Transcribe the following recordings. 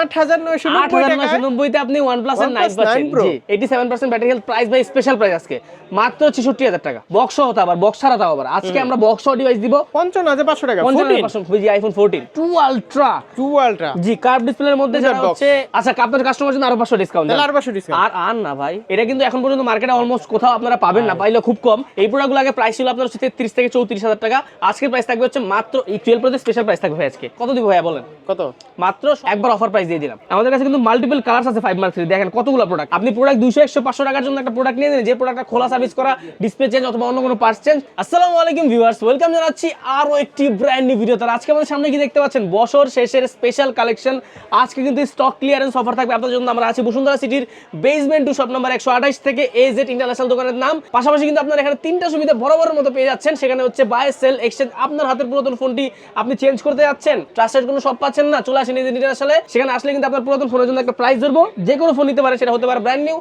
আট হাজার নয়শো আট হাজার নয়শো নব্বইতে আপনি OnePlus এর OnePlus 9 পাচ্ছেন। 9 Pro। জি 87% battery health price by special price আজকে। মাত্র 66000 টাকা। বক্স হতো আবার বক্স ছাড়া তাও আবার। আজকে আমরা বক্স ডিভাইস দিব। পঞ্চান্ন হাজার পাঁচশো টাকা। 55% জি আইফোন 14 2 আলট্রা টু আলট্রা জি কার্ভ ডিসপ্লের মধ্যে Without হচ্ছে আচ্ছা আপনার কাস্টমার জন্য আরও 500 ডিসকাউন্ট তাহলে আর পাঁচশো ডিসকাউন্ট আর আর না ভাই এটা কিন্তু এখন পর্যন্ত মার্কেটে অলমোস্ট কোথাও আপনারা পাবেন না। পাইলে খুব কম। এই প্রোডাক্টগুলো আগে প্রাইস ছিল আপনার হচ্ছে 33 থেকে 34 হাজার টাকা। আজকের প্রাইস থাকবে হচ্ছে মাত্র এই 12 প্রোতে স্পেশাল প্রাইস থাকবে ভাই আজকে। কত দিব ভাইয়া বলেন? কত? মাত্র একবার অফার প্রাইস দিয়ে দিলাম। আমাদের কাছে কিন্তু মাল্টিপল কালার্স আছে ফাইভ মার্ক থ্রি দেখেন কতগুলো প্রোডাক্ট আপনি প্রোডাক্ট দুশো একশো, পাঁচশো টাকার জন্য একটা প্রোডাক্ট নিয়ে নিন যে প্রোডাক্টটা খোলা সার্ভিস করা ডিসপ্লে চেঞ্জ অথবা অন্য কোনো পার্টস চেঞ্জ আসসালামু আলাইকুম ভিউয়ার্স ওয়েলকাম জানাচ্ছি আরও একটি ব্র্যান্ড নিউ ভিডিও তার আজকে আমাদের সামনে কি দেখতে পাচ্ছেন? বছর শেষের স্পেশাল কালেকশন আজকে কিন্তু স্টক ক্লিয়ারেন্স অফার থাকবে। আপনাদের জন্য আমরা আছি বসুন্ধরা সিটির বেসমেন্ট টু শপ নাম্বার একশো আঠাশ থেকে এ জেড ইন্টারন্যাশনাল দোকানের নাম। পাশাপাশি কিন্তু আপনার এখানে তিনটা সুবিধা বরাবরের মতো পেয়ে যাচ্ছেন। সেখানে হচ্ছে বাই সেল এক্সচেঞ্জ আপনার হাতের পুরাতন ফোনটি আপনি চেঞ্জ করতে যাচ্ছেন। ট্রাস্টেড কোনো শপ পাচ্ছেন না। চলে আসেন এই ইন্টারন্যাশনালে সেখানে আসলে কিন্তু আপনার পুরাতন ফোনের জন্য একটা প্রাইস ধরবো। যে কোনো ফোন নিতে পারে, সেটা হতে পারে ব্র্যান্ড নিউ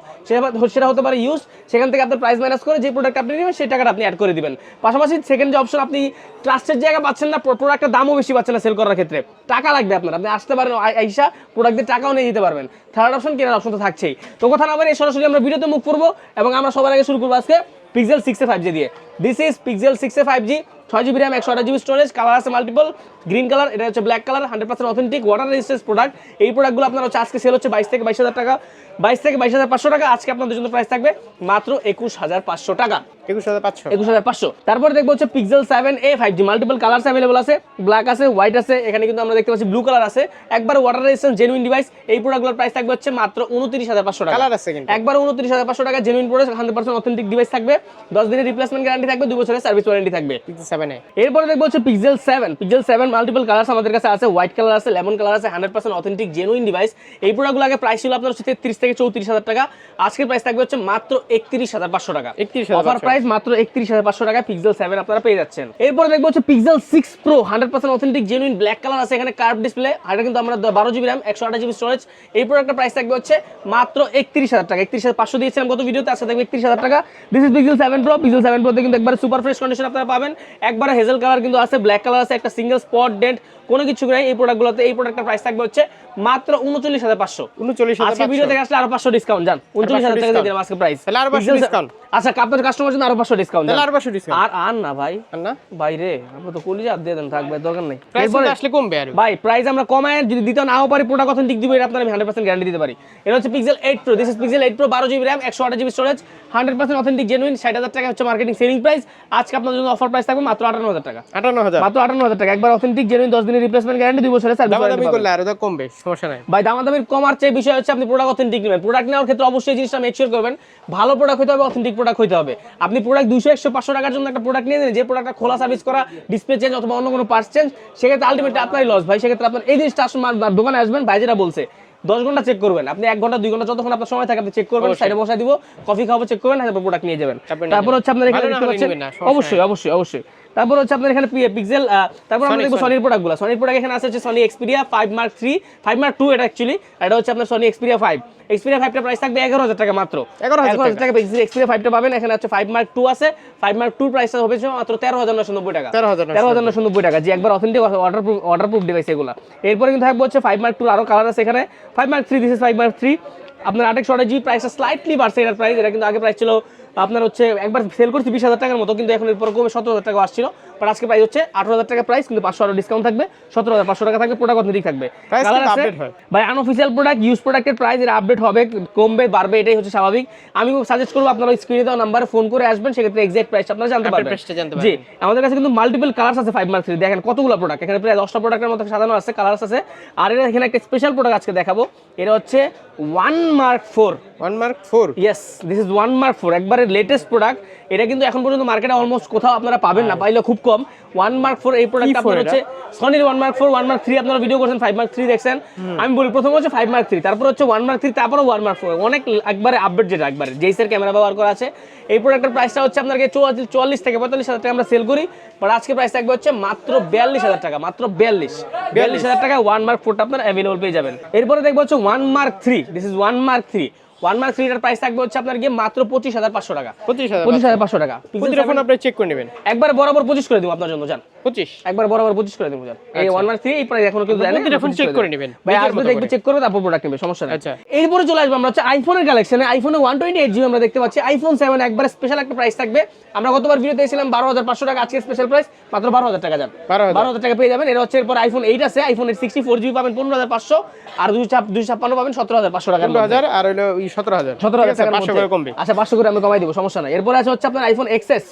সেটা হতে পারে ইউজ সেখান থেকে আপনার প্রাইস মাইনাস করে যে প্রোডাক্ট আপনি নেবেন, সেই টাকাটা আপনি অ্যাড করে দিবেন। পাশাপাশি সেকেন্ড যে অপশন আপনি ট্রাস্টের জায়গা পাচ্ছেন না প্রোডাক্টের দামও বেশি পাচ্ছেন না সেল করার ক্ষেত্রে। টাকা লাগবে আপনার। আপনি আসতে পারেন আই- আইসা প্রোডাক্টের টাকাও নিয়ে দিতে পারবেন। থার্ড অপশন কেনার অপশন তো থাকছেই। তো কথা না বলে সরাসরি আমরা ভিডিওতে মুখ করব এবং আমরা সবার আগে শুরু করব আজকে পিক্সেল সিক্সে ফাইভ জি দিয়ে। This is pixel six a five G ছয় জিবি র্যাম, একশো আঠাশ জিবি স্টোরেজ কালার আছে মাল্টিপল গ্রিন কালার এটা হচ্ছে black colour hundred percent authentic water resistance product এই প্রোডাক্টগুলো আপনার হচ্ছে আজকে সেল হচ্ছে বাইশ থেকে বাইশ হাজার টাকা। বাইশ থেকে বাইশ হাজার পাঁচশো টাকা, আজকে আপনাদের জন্য প্রাইস থাকবে মাত্র একুশ হাজার পাঁচশো টাকা। তারপরে দেখব হচ্ছে pixel seven A five G multiple colours available আছে ব্ল্যাক আছে হোয়াইট আছে এখানে কিন্তু আমরা দেখতে পাচ্ছি ব্লু কালার আছে। একবার ওয়াটার রেজিস্ট্যান্স জেনুইন ডিভাইস এই প্রোডাক্টগুলোর প্রাইস থাকবে হচ্ছে মাত্র উনত্রিশ হাজার পাঁচশো টাকা। কালার আছে কিন্তু। একবার উনত্রিশ হাজার পাঁচশো টাকা genuine product hundred percent authentic device থাকবে। দশ দিনের রিপ্লেসমেন্ট গ্যারান্টি থাকবে দু বছরের সার্ভিস ওয়ারেন্টি থাকবে। Seven A. এরপরে দেখব হচ্ছে pixel seven pixel seven multiple colours আমাদের কাছে আছে হোয়াইট কালার আছে লেমন কালার আছে hundred percent authentic genuine device এই প্রোডাক্টগুলো আগে প্রাইস ছিল আপনার হচ্ছে তেত্রিশ থেকে চৌত্রিশ হাজার টাকা। আজকের প্রাইস থাকবে হচ্ছে মাত্র একত্রিশ হাজার পাঁচশো টাকা। 31,500 অফার প্রাইস মাত্র একত্রিশ হাজার পাঁচশো টাকা পিক্সেল সেভেন আপনারা পেয়ে যাচ্ছেন। এরপরে দেখব হচ্ছে pixel six pro hundred percent authentic genuine black colour আছে এখানে কার্ভ ডিসপ্লে এটা কিন্তু আমরা বারো জিবি র্যাম একশো আঠাশ জিবি স্টোরেজ এই প্রোডাক্টের প্রাইস থাকবে হচ্ছে মাত্র একত্রিশ হাজার টাকা। একত্রিশ হাজার পাঁচশো দিয়েছিলাম গত ভিডিওতে আজকে থাকবে একত্রিশ হাজার টাকা। This is pixel seven pro pixel seven প্রোতে কিন্তু একবার সুপার ফ্রেশ কন্ডিশন আপনারা পাবেন। একবারে হেজেল কালার কিন্তু আছে ব্ল্যাক কালার আছে একটা সিঙ্গেল স্পট ডেন্ট কোনো কিছু নাই এই প্রোডাক্টগুলোতে এই প্রোডাক্টের প্রাইস থাকবে হচ্ছে মাত্র উনচল্লিশ হাজার পাঁচশো। উনচল্লিশ হাজার আজকে ভিডিও থেকে আসলে আরও পাঁচশো ডিসকাউন্ট জান। উনচল্লিশ হাজার টাকা দিয়ে দিলাম আজকে প্রাইস তাহলে আরও 500 discount। আচ্ছা আপনার কাস্টমার আরও পাঁচশো ডিসকাউন্ট তাহলে আর পাঁচশো ডিসকাউন্ট আর আর না ভাই। না? বাইরে আমরা তো কলিজা দিয়ে দেন থাকবে দরকার নেই। প্রাইস আসলে কমবে আর। ভাই প্রাইস আমরা কমায় যদি দিতে নাও পারি প্রোডাক্ট অথেন্টিক দিব এটা আপনার আমি হান্ড্রেড পার্সেন্ট গ্যারান্টি দিতে পারি। এটা হচ্ছে pixel eight pro this is pixel eight pro বারো জিবি র্যাম একশো আট GB storage hundred percent authentic genuine ষাট হাজার টাকা হচ্ছে মার্কেটিং সেলিং প্রাইস আজকে আপনার জন্য অফার প্রাইস থাকবে মাত্র আটান্ন হাজার টাকা। আটান্ন হাজার। মাত্র আটান্ন হাজার টাকা। একবার অথেন্টিক জেনুইন দশ দিনের রিপ্লেসমেন্ট গ্যারান্টি দুই বছরের সার্ভিস দামাদামি করলে আরও তো কমবে সমস্যা নাই। ভাই দামাদামির কমার চেয়ে বিষয় হচ্ছে আপনি প্রোডাক্ট অথেন্টিক নেবেন। প্রোডাক্ট নেওয়ার ক্ষেত্রে অবশ্যই জিনিসটা মেক শিওর করবেন। ভালো প্রোডাক্ট হতে হবে অথেন্টিক প্রোডাক্ট হতে হবে। আপনি প্রোডাক্ট দুশো একশো পাঁচশো টাকার জন্য একটা প্রোডাক্ট নিয়ে নিন যে প্রোডাক্টটা খোলা সার্ভিস করা ডিসপ্লে চেঞ্জ অথবা অন্য কোনো পার্টস চেঞ্জ সেক্ষেত্রে আলটিমেটলি আপনারই লস ভাই সেক্ষেত্রে আপনার এই জিনিসটা আমার দোকানে আসবেন ভাই যেটা বলছে দশ ঘণ্টা চেক করবেন। আপনি এক ঘণ্টা দুই ঘণ্টা যতক্ষণ আপনার সময় থাকে আপনি চেক করবেন সাইডে বসাই দিব কফি খাব চেক করবেন তারপর প্রোডাক্ট নিয়ে যাবেন। তারপর। হচ্ছে আপনার এখানে অবশ্যই অবশ্যই অবশ্যই। তারপর হচ্ছে আপনার এখানে পিক্সেল তারপর আমরা দেখব সনির প্রোডাক্টগুলো সনির প্রোডাক্ট এখানে আছে হচ্ছে Sony Xperia five mark three five mark two এটা অ্যাকচুয়ালি এটা হচ্ছে আপনার সনি এক্সপিরিয়া ফাইভ এক্সপিরিয়া ফাইভটা প্রাইস থাকবে এগারো হাজার টাকা মাত্র। 11,000 টাকা। এক্সপিরিয়া ফাইভটা পাবেন। এখানে হচ্ছে ফাইভ মার্ক টু আছে। ফাইভ মার্ক টু প্রাইসটা হবে মাত্র তেরো হাজার নশো নব্বই টাকা। 13,990 তেরো হাজার নশো নব্বই টাকা। যে একবার authentic waterproof waterproof device এগুলো। এরপরে কিন্তু থাকবে হচ্ছে ফাইভ মার্ক টু আরও কালার আছে এখানে। Five mark three this five mark three আপনার আটেক শর্টে জি প্রাইসটা স্লাইটলি বাড়ছে এটার প্রাইস এটা কিন্তু আগে প্রাইস ছিল আপনার হচ্ছে একবার সেল করছি বিশ হাজার টাকার মতো কিন্তু এখন এরপর কমে সতেরো হাজার টাকা আসছিল। বাট আজকে প্রাইস হচ্ছে আঠারো হাজার টাকা প্রাইস কিন্তু পাঁচশো আরও ডিসকাউন্ট থাকবে সতেরো হাজার পাঁচশো টাকা থাকবে প্রোডাক্ট অথেন্টিক থাকবে। হয়। ভাই আনঅফিসিয়াল প্রোডাক্ট ইউজ প্রোডাক্টের প্রাইস এর আপডেট হবে কমবে বাড়বে এটাই হচ্ছে স্বাভাবিক। আমি সাজেস্ট করব আপনারা স্ক্রিনে দেওয়া নাম্বারে ফোন করে আসবেন সেক্ষেত্রে এক্সাক্ট প্রাইস আপনারা জানতে পারবেন। জি আমাদের কাছে কিন্তু মাল্টিপল কালার্স আছে ফাইভ মার্ক থ্রি দেখেন কতগুলো প্রোডাক্ট এখানে প্রায় দশটা প্রোডাক্টের মতো সাজানো আছে কালার্স আছে। আর এটা এখানে একটা স্পেশাল প্রোডাক্ট আজকে দেখাবো এটা হচ্ছে one mark four one mark four yes this is one mark four একবারে লেটেস্ট প্রোডাক্ট এটা কিন্তু এখন পর্যন্ত মার্কেটে অলমোস্ট কোথাও আপনারা পাবেন না পাইলে খুব কম ওয়ান মার্ক ফোর এই প্রোডাক্ট আপনার হচ্ছে সনির one mark four one mark three আপনারা ভিডিও করছেন ফাইভ মার্ক থ্রি দেখছেন আমি বলি প্রথম হচ্ছে ফাইভ মার্ক থ্রি তারপর হচ্ছে ওয়ান মার্ক থ্রি তারপরে ওয়ান মার্ক ফোর অনেক একবারে আপডেট যেটা একবারে জেইসের ক্যামেরা ব্যবহার করা আছে এই প্রোডাক্টের প্রাইসটা হচ্ছে আপনাকে চুয়াল্লিশ থেকে পঁয়তাল্লিশ হাজার টাকা আমরা সেল করি বাট আজকে প্রাইস থাকবে হচ্ছে মাত্র বিয়াল্লিশ হাজার টাকা মাত্র বিয়াল্লিশ বিয়াল্লিশ হাজার টাকা ওয়ান মার্ক ফোরটা আপনার অ্যাভেলেবল পেয়ে যাবেন এরপরে দেখব হচ্ছে one mark three this is one mark three one mark থ্রিটার price থাকবে হচ্ছে আপনার গিয়ে মাত্র পঁচিশ হাজার পাঁচশো টাকা। পঁচিশ হাজার পঁচিশ। হাজার পাঁচশো টাকা। প্রতিটা ফোন আপনি চেক করে নেবেন। একবার বরাবর পঁচিশ করে দিব আপনার জন্য জান পঁচিশ? একবার বরাবর পঁচিশ করে দেবো জান এই ওয়ান মার্ক থ্রি এই প্রাইস এখনও কিন্তু দেয় প্রতিটা ফোন চেক করে নেবেন। ভাই আসবে দেখবে চেক করবে তারপর প্রোডাক্ট নেবে সমস্যা নেই। আচ্ছা। এরপরে চলে আসব আমরা হচ্ছে আইফোনের কালেকশনে আইফোনে ওয়ান টোয়েন্টি এইট জিবি আমরা দেখতে পাচ্ছি। আইফোন সেভেন একবার স্পেশাল একটা প্রাইস থাকবে। আমরা গতবার ভিডিও দিয়েছিলাম বারো হাজার পাঁচশো টাকা আজকে স্পেশাল প্রাইস মাত্র বারো হাজার টাকা যান। বারো হাজার। টাকা পেয়ে যাবেন। এর হচ্ছে এরপর আইফোন এইট আছে। আইফোন সিক্সটি ফোর জিবি পাবেন পনেরো হাজার পাঁচশো। আর দুই চাপ দুই ছাপ্পান্ন পাবেন সতেরো হাজার পাঁচশো টাকা হাজার আর হলো সতেরো হাজার। সতেরো হাজার পাঁচশো করে কমবে আচ্ছা পাঁচশো করে আমি কমাই দিব সমস্যা নাই। এরপরে আছে হচ্ছে আপনার iPhone XS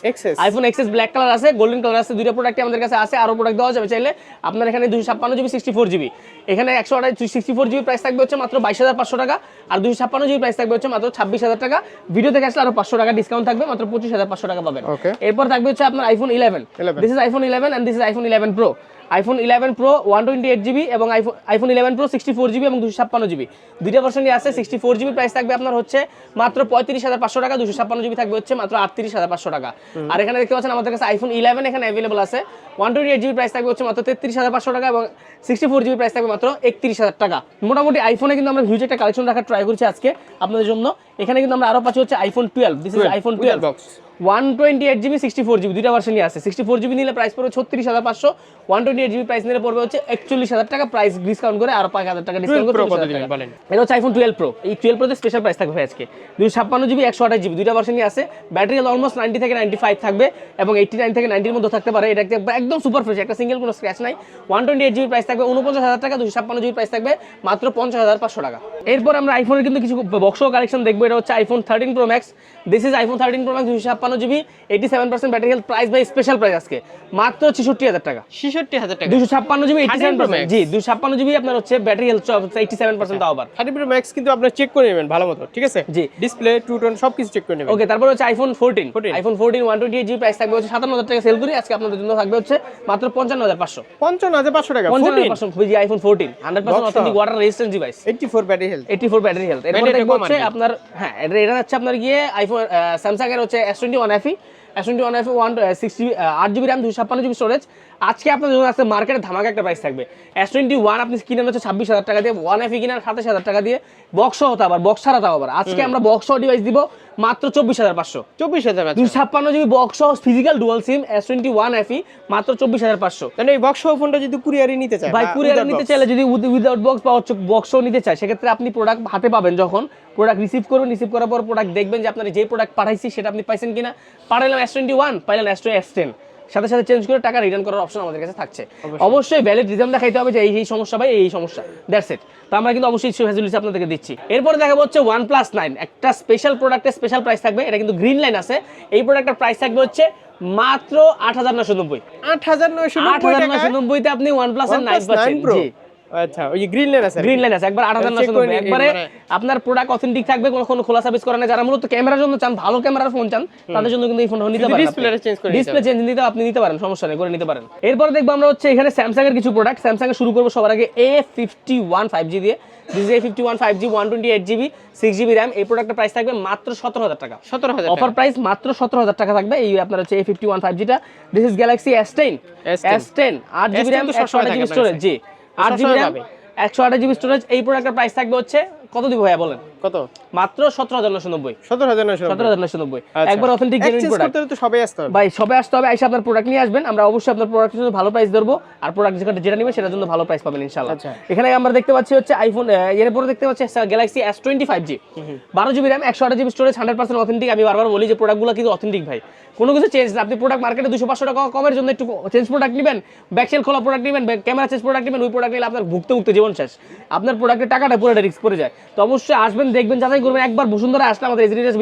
iPhone XS black colour আছে গোল্ডেন কালার আছে দুইটা প্রোডাক্ট আমাদের কাছে আছে আরও প্রোডাক্ট দেওয়া যাবে চাইলে আপনার এখানে দুশো ছাপ্পান্ন জিবি সিক্সটি ফোর জিবি এখানে একশো আঠাশ সিক্সটি ফোর জিবি প্রাইস থাকবে হচ্ছে মাত্র বাইশ হাজার পাঁচশো টাকা আর দুশো ছাপ্পান্ন জিবি প্রাইস থাকবে হচ্ছে মাত্র ছাব্বিশ হাজার টাকা। ভিডিও থেকে আসলে আরও পাঁচশো টাকা ডিসকাউন্ট থাকবে মাত্র পঁচিশ হাজার পাঁচশো টাকা পাবেন। এরপর থাকবে হচ্ছে আপনার iPhone eleven this is iPhone eleven and this is iPhone eleven pro iPhone eleven pro one twenty eight GB এবং iPhone iPhone eleven pro sixty four GB এবং দুশো ছাপ্পান্ন জিবি দুইটা ভার্সনই আছে সিক্সটি ফোর জিবি প্রাইস থাকবে আপনার হচ্ছে মাত্র পঁয়ত্রিশ হাজার পাঁচশো টাকা দুশো ছাপ্পান্ন জিবি থাকবে হচ্ছে মাত্র আটত্রিশ হাজার পাঁচশো টাকা। আর এখানে দেখতে পাচ্ছেন আমাদের কাছে আইফোন ইলেভেন এখানে অ্যাভেলেবল আছে। One twenty eight GB price থাকবে হচ্ছে মাত্র তেত্রিশ হাজার পাঁচশো টাকা এবং সিক্সটি ফোর জিবি প্রাইস থাকবে মাত্র একত্রিশ হাজার টাকা। মোটামুটি আইফোনে কিন্তু আমরা হিউজ একটা কালেকশন রাখার ট্রাই করছি আজকে আপনাদের জন্য। এখানে কিন্তু আমরা আরও পাচ্ছি হচ্ছে iPhone twelve this is iPhone twelve box one twenty eight GB sixty four GB দুইটা ভার্সনই আছে। সিক্সটি ফোর জিবি নিলে প্রাইস পড়বে ছত্রিশ হাজার পাঁচশো one twenty eight GB price নিলে পড়বে হচ্ছে একচল্লিশ হাজার টাকা। প্রাইস ডিসকাউন্ট করে আরও পাঁচ হাজার টাকা ডিসকাউন্ট করে Pro 40,000 কত দিবেন টাকা। বলেন? এটা হচ্ছে আইফোন টুয়েলভ প্রো এই টুয়েলভ প্রোতে স্পেশাল প্রাইস থাকবে আজকে। দুশো ছাপ্পান্ন জিবি একশো আঠাশ জিবি দুইটা ভার্সনই আছে। ব্যাটারি অলমোস্ট নাইনটি থেকে নাইনটি ফাইভ থাকবে এবং এইটি নাইন থেকে নাইনটির মধ্যে থাকতে পারে। এটা একদম- একদম সুপার ফ্রেশ একটা সিঙ্গেল কোনো স্ক্র্যাচ নাই। One twenty eight GB price থাকবে উনপঞ্চাশ হাজার টাকা দুশো ছাপ্পান্ন জিবি প্রাইস থাকবে মাত্র পঞ্চাশ হাজার পাঁচশো টাকা। এরপর আমরা আইফোনের কিন্তু কিছু বক্স কালেকশন দেখব। এটা হচ্ছে iPhone thirteen pro max this is iPhone thirteen pro max দুশো ছাপ্পান্ন GB eighty seven percent battery health price by special price আজকে। মাত্র ছেষট্টি হাজার টাকা। ছেষট্টি হাজার টাকা। দুশো ছাপ্পান্ন জিবি এইটি সেভেন Max। জি দুশো ছাপ্পান্ন জিবি আপনার হচ্ছে battery health eighty seven percent তাও আবার থার্টি প্রো ম্যাক্স কিন্তু আপনার চেক করে নেবেন ভালো মতো ঠিক আছে? জি। ডিসপ্লে টু টোন সব কিছু চেক করে নেবেন। ওকে তারপর হচ্ছে iPhone fourteen 14 iPhone fourteen one twenty eight GB price থাকবে হচ্ছে সাতান্ন হাজার টাকা সেল করি। আজকে আপনাদের জন্য থাকবে হচ্ছে মাত্র পঞ্চান্ন হাজার পাঁচশো। পঞ্চান্ন হাজার পাঁচশো টাকা। পঞ্চান্ন হাজার পাঁচশো জি iPhone fourteen hundred percent authentic water resistant device eighty four battery health battery health এরপর দেখব হচ্ছে আপনার হ্যাঁ এটা এটা হচ্ছে আপনার গিয়ে আইফোন স্যামসাং এর হচ্ছে S twenty one FE S twenty one FE one six GB আট জিবি র্যাম দুশো ছাপ্পান্ন জিবি স্টোরেজ আজকে জন্য আছে মার্কেটে ধামাকা একটা প্রাইস থাকবে। এস টোয়েন্টি ওয়ান আপনি কিনেন হচ্ছে ছাব্বিশ হাজার টাকা দিয়ে ওয়ান এফি কিনেন সাতাশ হাজার টাকা দিয়ে বক্স হতো আবার বক্স ছাড়া তাও আবার। আজকে আমরা বক্স ডিভাইস দিব মাত্র চব্বিশ হাজার পাঁচশো। চব্বিশ হাজার দুশো ছাপ্পান্ন GB box physical dual SIM S twenty one FE মাত্র চব্বিশ হাজার পাঁচশো। তাহলে এই বক্স ফোনটা যদি কুরিয়ারই নিতে চায় ভাই কুরিয়ার নিতে। চাইলে যদি উইদাউট বক্স বা হচ্ছে বক্সও নিতে চায় সেক্ষেত্রে আপনি প্রোডাক্ট হাতে পাবেন যখন। প্রোডাক্ট রিসিভ করবেন রিসিভ করার পর প্রোডাক্ট দেখবেন যে আপনার যে প্রোডাক্ট পাঠাইছি সেটা আপনি পাইছেন কিনা। পাঠাইলাম এস টোয়েন্টি ওয়ান পাইলেন এস এস টেন সাথে সাথে চেঞ্জ করে টাকা রিটার্ন করার অপশন আমাদের কাছে থাকছে। অবশ্যই। ভ্যালিড রিজন দেখাইতে হবে যে এই এই সমস্যা ভাই এই সমস্যা। দ্যাটস ইট তো আমরা কিন্তু অবশ্যই সেই ফ্যাসিলিটি আপনাদেরকে দিচ্ছি। এরপরে দেখাবো হচ্ছে ওয়ান প্লাস নাইন একটা স্পেশাল প্রোডাক্টের স্পেশাল প্রাইস থাকবে। এটা কিন্তু গ্রিন লাইন আছে। এই প্রোডাক্টের প্রাইস থাকবে হচ্ছে মাত্র আট হাজার নশো নব্বই। আট হাজার নয়শো আট হাজার নশো নব্বইতে আপনি ওয়ান প্লাস নাইন পাচ্ছেন। 9 Pro জি। আচ্ছা ওই গ্রিন আছে গ্রিন লাইন আছে একবার একবারে আপনার প্রোডাক্ট অথেন্টিক থাকবে কোনো কোনো খোলা সার্ভিস করে না। যারা মূলত ক্যামেরার জন্য চান ভালো ক্যামেরার ফোন চান তাদের জন্য কিন্তু এই ফোনটা নিতে পারেন display টা করে ডিসপ্লে চেঞ্জ নিতে আপনি নিতে পারেন সমস্যা নেই করে নিতে পারেন। এরপরে দেখব আমরা হচ্ছে এখানে স্যামসাং এর কিছু প্রোডাক্ট স্যামসাং এর শুরু করব সবার আগে দিয়ে। This A fifty one five G one twenty eight GB six GB RAM এই প্রোডাক্টের প্রাইস থাকবে মাত্র সতেরো হাজার টাকা। সতেরো হাজার অফার প্রাইস মাত্র সতেরো হাজার টাকা থাকবে। এই আপনার হচ্ছে A fifty one five জিটা this is Galaxy S ten S10 S ten আট জিবি র্যাম একশো সবসময় জিবি স্টোরেজ জি। আট জিবি র্যাম। একশো আঠাশ জিবি স্টোরেজ এই প্রোডাক্টের প্রাইস থাকবে হচ্ছে কত দিব ভাইয়া বলেন? কত? মাত্র সতেরো হাজার নশো নব্বই। সতেরো হাজার নয়শো সতেরো হাজার নশো নব্বই। আচ্ছা। একবার অথেন্টিক জেনুইন প্রোডাক্ট তো সবাই আসতে হবে। ভাই সবে আসতে হবে এসে আপনার প্রোডাক্ট নিয়ে আসবেন। আমরা অবশ্যই আপনার প্রোডাক্টের জন্য ভালো প্রাইস ধরবো। আর প্রোডাক্ট যেটা যেটা নেবেন সেটার জন্য ভালো প্রাইস পাবেন ইনশাল্লাহ আচ্ছা। এখানে আমরা দেখতে পাচ্ছি হচ্ছে আইফোন এর পরে দেখতে পাচ্ছি Galaxy S twenty five G বারো জিবি র্যাম একশো আট GB storage hundred percent authentic আমি বারবার বলি যে প্রোডাক্টগুলো কিন্তু অথেন্টিক ভাই। কোনো কিছু চেঞ্জ না। আপনি প্রোডাক্ট মার্কেটে দুশো পাঁচশো টাকা কমের জন্য একটু চেঞ্জ প্রোডাক্ট নেবেন। ব্যাকসেল খোলা প্রোডাক্ট নেবেন ক্যামেরা চেঞ্জ প্রোডাক্ট নেবেন ওই প্রোডাক্ট নিলে আপনার ভুগতে ভুগতে জীবন শেষ। আপনার প্রোডাক্টের টাকাটা পুরোটা রিস্ক পড়ে যায়। তো অবশ্যই আসবেন দেখবেন যাতে করবেন। একবার বসুন্ধরা আসলে আমাদের এজিডিটাস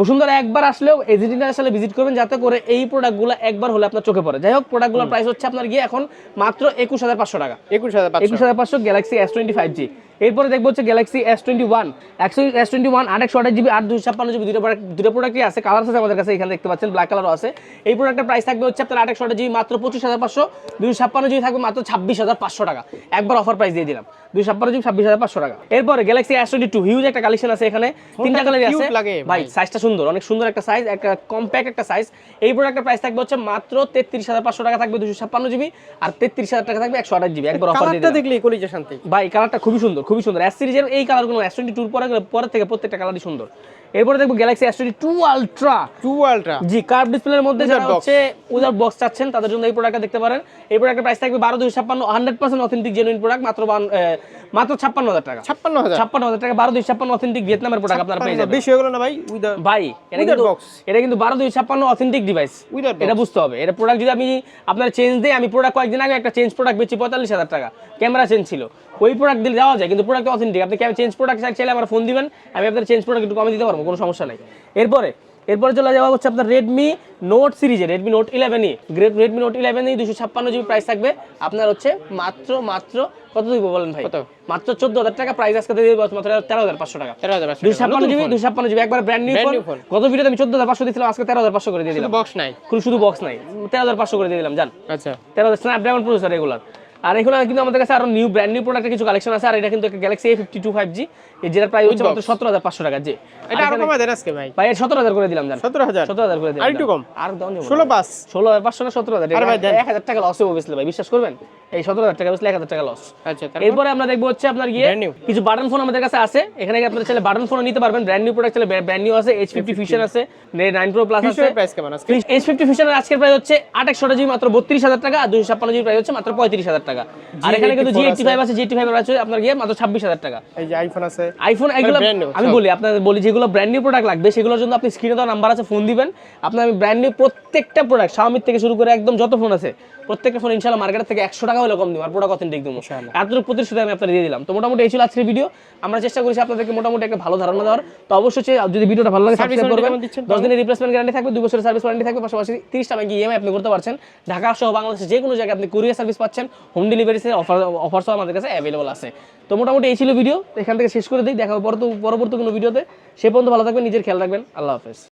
বসুন্ধরা একবার আসলেও এজিডিটাস আসলে ভিজিট করবেন যাতে করে এই প্রোডাক্টগুলো একবার হলে আপনার চোখে পড়ে। যাই হোক প্রোডাক্টগুলোর প্রাইস হচ্ছে আপনার গিয়ে এখন মাত্র একুশ হাজার পাঁচশো টাকা। একুশ হাজার একুশ হাজার পাঁচশো Galaxy S twenty five G এরপরে দেখব হচ্ছে গ্যালাক্সি এস টোয়েন্টি ওয়ান একশো এস টোয়েন্টি ওয়ান আট একশো আঠাশ জিবি আট দুশো ছাপ্পান্ন জিবি দুটো প্রোডাক্ট দুটো প্রোডাক্টই আছে কালার আছে আমাদের কাছে এখানে দেখতে পাচ্ছেন ব্ল্যাক কালারও আছে। এই প্রোডাক্টের প্রাইস থাকবে হচ্ছে আপনার আট একশো আঠাশ জিবি মাত্র পঁচিশ হাজার পাঁচশো। দুশো ছাপ্পান্ন জিবি থাকবে মাত্র ছাব্বিশ হাজার পাঁচশো টাকা। একবার অফার প্রাইস দিয়ে দিলাম। দুশো ছাপ্পান্ন জিবি ছাব্বিশ হাজার পাঁচশো টাকা। এরপরে Galaxy S twenty two huge একটা কালেকশন আছে এখানে। তিনটা কালারই আছে। লাগে ভাই। সাইজটা সুন্দর অনেক সুন্দর একটা সাইজ একটা কম্প্যাক্ট একটা সাইজ এই প্রোডাক্টের প্রাইস থাকবে হচ্ছে মাত্র তেত্রিশ হাজার পাঁচশো টাকা থাকবে দুশো ছাপ্পান্ন জিবি আর তেত্রিশ হাজার টাকা থাকবে একশো আঠাশ জিবি একবার অফার দিয়ে দিলাম। কলিজা শান্তি ভাই কালারটা খুবই সুন্দর খুবই সুন্দর। এস সিরিজের এই কালারগুলো এস টোয়েন্টি টুর পরে পরের থেকে প্রত্যেকটা কালারই সুন্দর। এরপরে দেখব Galaxy S twenty two ultra two ultra G curve ডিসপ্লের মধ্যে যারা হচ্ছে উইদাউট বক্স চাচ্ছেন তাদের জন্য এই প্রোডাক্টটা দেখতে পারেন। এই প্রোডাক্টের প্রাইস থাকবে বারো দুই ছাপ্পান্ন hundred percent authentic genuine product মাত্র মাত্র ছাপ্পান্ন হাজার টাকা। ছাপ্পান্ন হাজার। ছাপ্পান্ন হাজার টাকা বারো দুই ছাপ্পান্ন অথেন্টিক ভিয়েতনামের প্রোডাক্ট আপনারা পেয়ে যাবেন। বেশি হয়ে গেল না ভাই? ভাই এটা কিন্তু। এটা কিন্তু বারো দুই ছাপ্পান্ন অথেন্টিক ডিভাইস এটা বুঝতে হবে। এটা প্রোডাক্ট যদি আমি আপনার চেঞ্জ দিই আমি প্রোডাক্ট কয়েকদিন আগে একটা চেঞ্জ প্রোডাক্ট বেচি পঁয়তাল্লিশ হাজার টাকা। ক্যামেরা চেঞ্জ ছিল। ওই প্রোডাক্ট দিলে দেওয়া যায় কিন্তু প্রোডাক্ট অথেন্টিক আপনি চেঞ্জ প্রোডাক্ট চাইলে আমার ফোন দিবেন আমি আপনার চেঞ্জ প্রোডাক্ট একটু কমে দিতে পারব। কোনো সমস্যা নেই। এরপরে এরপরে চলে যাওয়া হচ্ছে আপনার রেডমি নোট সিরিজে রেডমি নোট ইলেভেনই গ্রেট রেডমি নোট ইলেভেনই দুশো ছাপ্পান্ন জিবি প্রাইস থাকবে। আপনার হচ্ছে মাত্র মাত্র কত দিব বলেন ভাই? কত? মাত্র চোদ্দ হাজার টাকা প্রাইস আজকে দিয়ে দেবো মাত্র তেরো হাজার পাঁচশো টাকা। তেরো হাজার দুশো ছাপ্পান্ন জিবি দুশো ছাপ্পান্ন জিবি একবার ব্র্যান্ড নিউ ফোন। গত ভিডিওতে আমি চোদ্দ হাজার পাঁচশো দিয়েছিলাম আজকে তেরো হাজার পাঁচশো করে দিয়ে দিলাম। বক্স নাই। শুধু বক্স নাই। তেরো হাজার পাঁচশো করে দিয়ে দিলাম জান। আচ্ছা। তেরো হাজার স্ন্যাপড্রাগন প্রসেসর রেগুলার আর এখন কিন্তু আমাদের কাছে আরও নিউ ব্র্যান্ড নিউ প্রোডাক্টের কিছু কালেকশন আছে আর এটা কিন্তু Galaxy A fifty two five G যেটা প্রায় হচ্ছে মাত্র সতেরো হাজার পাঁচশো টাকা যে এটা আরও দেন আজকে ভাই। ভাই সতেরো হাজার করে দিলাম জান। সতেরো হাজার। সতেরো হাজার করে দিলাম আর একটু কম। আর দাম ষোলো পাঁচ। ষোলো হাজার পাঁচশো না সতেরো হাজার। এক হাজার টাকা লস হবে ভাই। বিশ্বাস করবেন? এই সতেরো হাজার টাকা বেসলে এক হাজার টাকা লস আচ্ছা এরপরে আমরা দেখব হচ্ছে আপনার গিয়ে কিছু বাটন ফোন আমাদের কাছে আছে। এখানে আপনার চাইলে বাটন ফোন নিতে পারবেন। ব্র্যান্ড নিউ প্রোডাক্ট চাইলে ব্র্যান্ড নিউ আছে এইচ ফিফটি আছে নাইন প্রো প্লাস আছে। প্রাইস কেমন আজকে? এইচ ফিফটি আজকের প্রাইস হচ্ছে জিবি মাত্র বত্রিশ হাজার টাকা আর দুশো ছাপ্পান্ন জিবি প্রাইস হচ্ছে মাত্র পঁয়ত্রিশ হাজার টাকা। আর এখানে কিন্তু জি G84 এইটটি ফাইভ আছে। জি এইটটি ফাইভ আছে আপনার গিয়ে মাত্র ছাব্বিশ হাজার টাকা। এই যে আইফোন আছে। আইফোন এগুলো আমি বলি আপনাদের বলি যেগুলো ব্র্যান্ড নিউ প্রোডাক্ট লাগবে সেগুলোর জন্য আপনি স্ক্রিনে দেওয়া নাম্বার আছে ফোন দিবেন। আপনার আমি ব্র্যান্ড নিউ প্রত্যেকটা প্রোডাক্ট শাওমির থেকে শুরু করে একদম যত ফোন আছে প্রত্যেকটা ফোন ইনশাল্লাহ মার্কেট থেকে একশো টাকা হলে কম দিব আর প্রোডাক্ট অথেন্টিক দেবো। এতটুকু প্রতিশ্রুতি আমি আপনাদের দিয়ে দিলাম। তো মোটামুটি এই ছিল আজকের ভিডিও আমরা চেষ্টা করেছি আপনাদেরকে মোটামুটি একটা ভালো ধারণা দেওয়ার। তো অবশ্যই যদি ভিডিওটা ভালো লাগে সাবস্ক্রাইব করবেন। দশ দিনের রিপ্লেসমেন্ট গ্যারান্টি থাকবে দুই বছরের সার্ভিস ওয়ারেন্টি থাকবে পাশাপাশি তিরিশটা ব্যাংকে ইএমআই আপনি করতে পারছেন। ঢাকা সহ বাংলাদেশে যে কোনো জায়গায় আপনি কুরিয়ার সার্ভিস পাচ্ছেন হোম ডেলিভারি অফার অফার সহ আমাদের কাছে অ্যাভেলেবল আছে। তো মোটামুটি এই ছিল ভিডিও এখান থেকে শেষ করে দিই। দেখা হবে পরবর্তী কোনো ভিডিওতে সে পর্যন্ত ভালো থাকবেন নিজের খেয়াল রাখবেন। আল্লাহ হাফেজ।